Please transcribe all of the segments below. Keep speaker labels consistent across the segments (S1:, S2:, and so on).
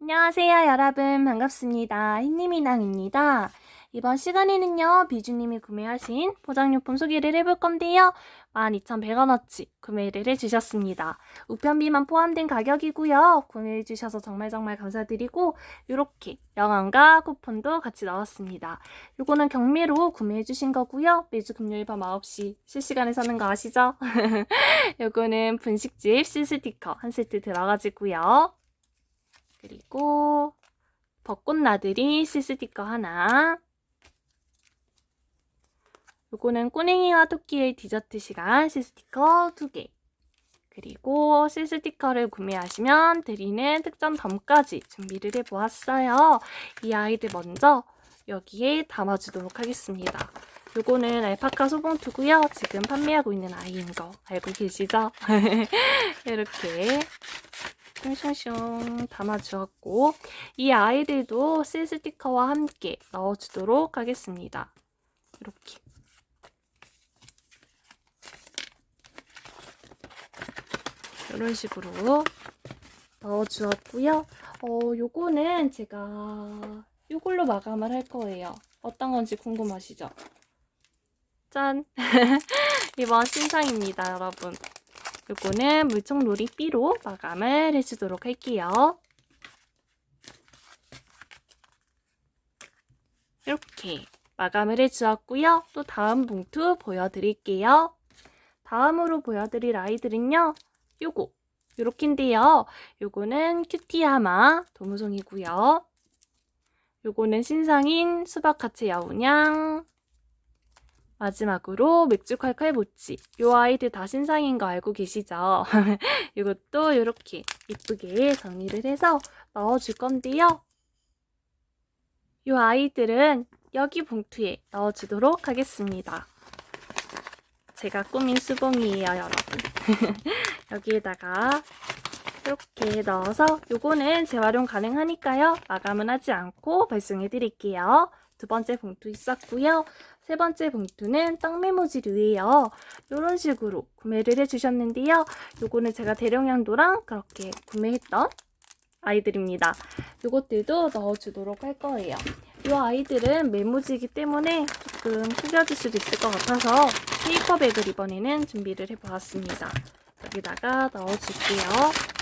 S1: 안녕하세요, 여러분. 반갑습니다. 흰님이낭입니다. 이번 시간에는요, 비주님이 구매하신 포장용품 소개를 해볼 건데요. 12,100원어치 구매를 해주셨습니다. 우편비만 포함된 가격이고요. 구매해주셔서 정말 정말 감사드리고, 이렇게 영화과 쿠폰도 같이 넣었습니다. 요거는 경매로 구매해주신 거고요. 매주 금요일 밤 9시 실시간에 사는 거 아시죠? 요거는 분식집 시 스티커 한 세트 들어가지고요. 그리고 벚꽃 나들이 시 스티커 하나. 요거는 꼬냉이와 토끼의 디저트 시간 시 스티커 두 개. 그리고 시 스티커를 구매하시면 드리는 특전 덤까지 준비를 해보았어요. 이 아이들 먼저 여기에 담아주도록 하겠습니다. 요거는 알파카 소봉투고요. 지금 판매하고 있는 아이인 거 알고 계시죠? 이렇게 슝슝슝 담아주었고 이 아이들도 실 스티커와 함께 넣어주도록 하겠습니다. 이렇게 이런 식으로 넣어주었고요. 어, 요거는 제가 요걸로 마감을 할 거예요. 어떤 건지 궁금하시죠? 짠! 이번 신상입니다, 여러분. 요거는 물총놀이 B로 마감을 해주도록 할게요. 이렇게 마감을 해주었고요. 또 다음 봉투 보여드릴게요. 다음으로 보여드릴 아이들은요. 요거, 요렇게인데요. 요거는 큐티하마 도무송이고요. 요거는 신상인 수박카체 야우냥 마지막으로 맥주 칼칼 모찌. 요 아이들 다 신상인 거 알고 계시죠? 이것도 이렇게 이쁘게 정리를 해서 넣어줄 건데요. 요 아이들은 여기 봉투에 넣어주도록 하겠습니다. 제가 꾸민 수봉이에요, 여러분. 여기에다가 이렇게 넣어서 요거는 재활용 가능하니까요. 마감은 하지 않고 발송해 드릴게요. 두 번째 봉투 있었고요. 세 번째 봉투는 떡메모지류예요. 이런 식으로 구매를 해주셨는데요. 요거는 제가 대령량도랑 그렇게 구매했던 아이들입니다. 요것들도 넣어주도록 할 거예요. 이 아이들은 메모지이기 때문에 조금 구겨질 수도 있을 것 같아서 페이퍼백을 이번에는 준비를 해보았습니다. 여기다가 넣어줄게요.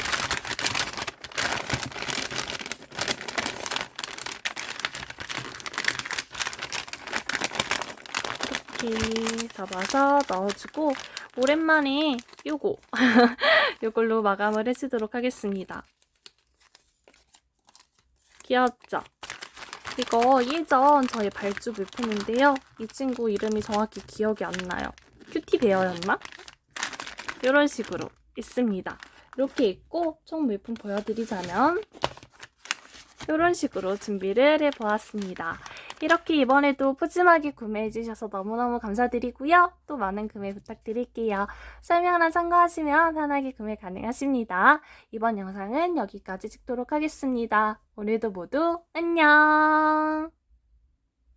S1: 이렇게 잡아서 넣어주고 오랜만에 요거 요걸로 마감을 해주도록 하겠습니다. 귀엽죠? 이거 예전 저희 발주 물품인데요. 이 친구 이름이 정확히 기억이 안 나요. 큐티 베어였나? 이런 식으로 있습니다. 이렇게 있고 총 물품 보여드리자면 이런 식으로 준비를 해보았습니다. 이렇게 이번에도 푸짐하게 구매해주셔서 너무너무 감사드리고요. 또 많은 구매 부탁드릴게요. 설명 하나 참고하시면 편하게 구매 가능하십니다. 이번 영상은 여기까지 찍도록 하겠습니다. 오늘도 모두 안녕!